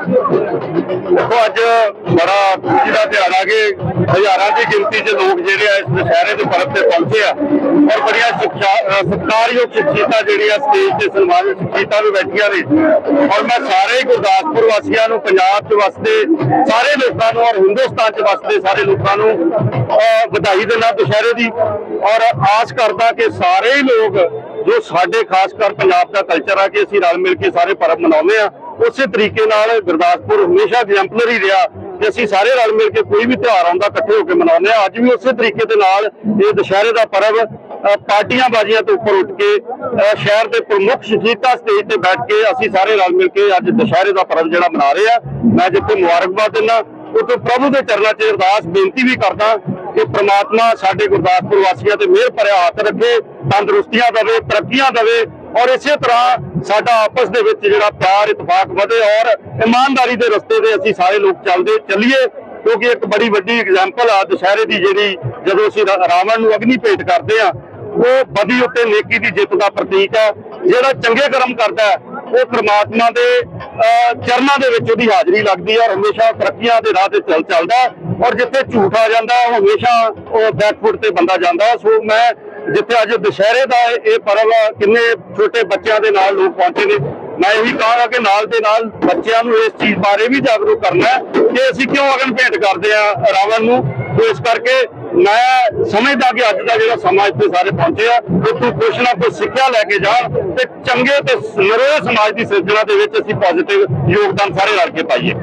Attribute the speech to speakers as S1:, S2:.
S1: ਦੇਖੋ ਅੱਜ ਬੜਾ ਖੁਸ਼ੀ ਦਾ ਤਿਉਹਾਰ ਆ ਕਿ ਹਜ਼ਾਰਾਂ ਦੀ ਗਿਣਤੀ 'ਚ ਲੋਕ ਜਿਹੜੇ ਆ ਇਸ ਦੁਸ਼ਹਿਰੇ ਦੇ ਪਰਬ ਤੇ ਪਹੁੰਚੇ ਆ। ਬੜੀਆਂ ਸਿੱਖਿਆ ਅ, ਸਤਿਕਾਰਯੋਗ ਸ਼ਖਸੀਅਤਾਂ ਜਿਹੜੀਆਂ ਸਟੇਜ ਤੇ ਸਨਮਾਨਿਤ ਸ਼ਖਸੀਅਤਾਂ ਵੀ ਬੈਠੀਆਂ ਨੇ। ਔਰ ਮੈਂ ਸਾਰੇ ਗੁਰਦਾਸਪੁਰ ਵਾਸੀਆਂ ਨੂੰ ਪੰਜਾਬ 'ਚ ਵਸਦੇ ਸਾਰੇ ਲੋਕਾਂ ਨੂੰ ਔਰ ਹਿੰਦੁਸਤਾਨ 'ਚ ਵਸਦੇ ਸਾਰੇ ਲੋਕਾਂ ਨੂੰ ਵਧਾਈ ਦਿੰਦਾ ਦੁਸ਼ਹਿਰੇ ਦੀ। ਔਰ ਆਸ ਕਰਦਾ ਕਿ ਸਾਰੇ ਲੋਕ ਜੋ ਸਾਡੇ ਖਾਸ ਕਰ ਪੰਜਾਬ ਦਾ ਕਲਚਰ ਆ ਕਿ ਅਸੀਂ ਰਲ ਮਿਲ ਕੇ ਸਾਰੇ ਪਰਬ ਮਨਾਉਂਦੇ ਆ ਉਸੇ ਤਰੀਕੇ ਨਾਲ ਗੁਰਦਾਸਪੁਰ ਹਮੇਸ਼ਾ ਐਗਜ਼ੈਂਪਲਰੀ ਰਿਹਾ ਕਿ ਅਸੀਂ ਸਾਰੇ ਰਲ ਮਿਲ ਕੇ ਕੋਈ ਵੀ ਤਿਉਹਾਰ ਆਉਂਦਾ ਇਕੱਠੇ ਹੋ ਕੇ ਮਨਾਉਂਦੇ ਆ। ਅੱਜ ਵੀ ਉਸੇ ਤਰੀਕੇ ਦੇ ਨਾਲ ਇਹ ਦੁਸ਼ਹਿਰੇ ਦਾ ਪਰਬ ਪਾਰਟੀਆਂ ਬਾਜ਼ੀਆਂ ਤੋਂ ਉੱਪਰ ਉੱਠ ਕੇ ਸ਼ਹਿਰ ਦੇ ਪ੍ਰਮੁੱਖ ਸ਼ਖਸੀਅਤਾਂ ਸਟੇਜ ਤੇ ਬੈਠ ਕੇ ਅਸੀਂ ਸਾਰੇ ਰਲ ਮਿਲ ਕੇ ਅੱਜ ਦੁਸ਼ਹਿਰੇ ਦਾ ਪਰਬ ਜਿਹੜਾ ਮਨਾ ਰਹੇ ਆ। ਮੈਂ ਜਿੱਥੇ ਮੁਬਾਰਕਬਾਦ ਦਿੰਦਾ, ਉੱਥੇ ਪ੍ਰਭੂ ਦੇ ਚਰਨਾਂ 'ਚ ਅਰਦਾਸ, ਬੇਨਤੀ ਵੀ ਕਰਦਾ ਕਿ ਪ੍ਰਮਾਤਮਾ ਸਾਡੇ ਗੁਰਦਾਸਪੁਰ ਵਾਸੀਆਂ ਤੇ ਮਿਹਰ ਭਰਿਆ ਹੱਥ ਰੱਖੇ, ਤੰਦਰੁਸਤੀਆਂ ਦੇਵੇ, ਤਰੱਕੀਆਂ ਦੇਵੇ ਔਰ ਇਸੇ ਤਰ੍ਹਾਂ ਸਾਡਾ ਆਪਸ ਦੇ ਵਿੱਚ ਜਿਹੜਾ ਪਿਆਰ, ਇਤਫਾਕ ਵਧੇ ਔਰ ਇਮਾਨਦਾਰੀ ਦੇ ਰਸਤੇ ਤੇ ਅਸੀਂ ਸਾਰੇ ਲੋਕ ਚੱਲਦੇ ਚੱਲੀਏ, ਕਿਉਂਕਿ ਇੱਕ ਬੜੀ ਵੱਡੀ ਐਗਜ਼ਾਮਪਲ ਆ ਦੁਸ਼ਹਿਰੇ ਦੀ ਜਿਹੜੀ ਜਦੋਂ ਅਸੀਂ ਰਾਵਣ ਨੂੰ ਅਗਨੀ ਭੇਟ ਕਰਦੇ ਆ ਉਹ ਬਦੀ ਉੱਤੇ ਨੇਕੀ ਦੀ ਜਿੱਤ ਦਾ ਪ੍ਰਤੀਕ ਹੈ ਜਿਹੜਾ ਚੰਗੇ ਕਰਮ ਕਰਦਾ ਉਹ ਪ੍ਰਮਾਤਮਾ ਦੇ ਅਹ, ਚਰਨਾਂ ਦੇ ਵਿੱਚ ਉਹਦੀ ਹਾਜ਼ਰੀ ਲੱਗਦੀ ਹੈ ਔਰ ਹਮੇਸ਼ਾ ਤਰੱਕੀਆਂ ਦੇ ਰਾਹ ਤੇ ਚੱਲ ਚੱਲਦਾ ਔਰ ਜਿੱਥੇ ਝੂਠ ਆ ਜਾਂਦਾ ਉਹ ਹਮੇਸ਼ਾ ਉਹ ਬੈਕਫੁੱਟ ਤੇ ਬੰਦਾ ਜਾਂਦਾ ਹੈ। ਸੋ ਮੈਂ ਜਿੱਥੇ ਅੱਜ ਦੁਸ਼ਹਿਰੇ ਦਾ ਇਹ ਪਰਵ ਕਿੰਨੇ ਛੋਟੇ ਬੱਚਿਆਂ ਦੇ ਨਾਲ ਲੋਕ ਪਹੁੰਚੇ ਨੇ ਮੈਂ ਇਹੀ ਕਹਾਂਗਾ ਕਿ ਨਾਲ ਦੇ ਨਾਲ ਬੱਚਿਆਂ ਨੂੰ ਇਸ ਚੀਜ਼ ਬਾਰੇ ਵੀ ਜਾਗਰੂਕ ਕਰਨਾ ਕਿ ਅਸੀਂ ਕਿਉਂ ਅਗਨ ਭੇਟ ਕਰਦੇ ਆ ਰਾਵਣ ਨੂੰ ਤੇ ਇਸ ਕਰਕੇ ਮੈਂ ਸਮਝਦਾ ਕਿ ਅੱਜ ਦਾ ਜਿਹੜਾ ਸਮਾਜ ਇੱਥੇ ਸਾਰੇ ਪਹੁੰਚੇ ਆ ਇੱਥੋਂ ਕੁਛ ਨਾ ਕੁਛ ਸਿੱਖਿਆ ਲੈ ਕੇ ਜਾਣ ਤੇ ਚੰਗੇ ਤੇ ਨਰੋਏ ਸਮਾਜ ਦੀ ਸਿਰਜਣਾ ਦੇ ਵਿੱਚ ਅਸੀਂ ਪੋਜ਼ਿਟਿਵ ਯੋਗਦਾਨ ਸਾਰੇ ਰਲ ਕੇ ਪਾਈਏ।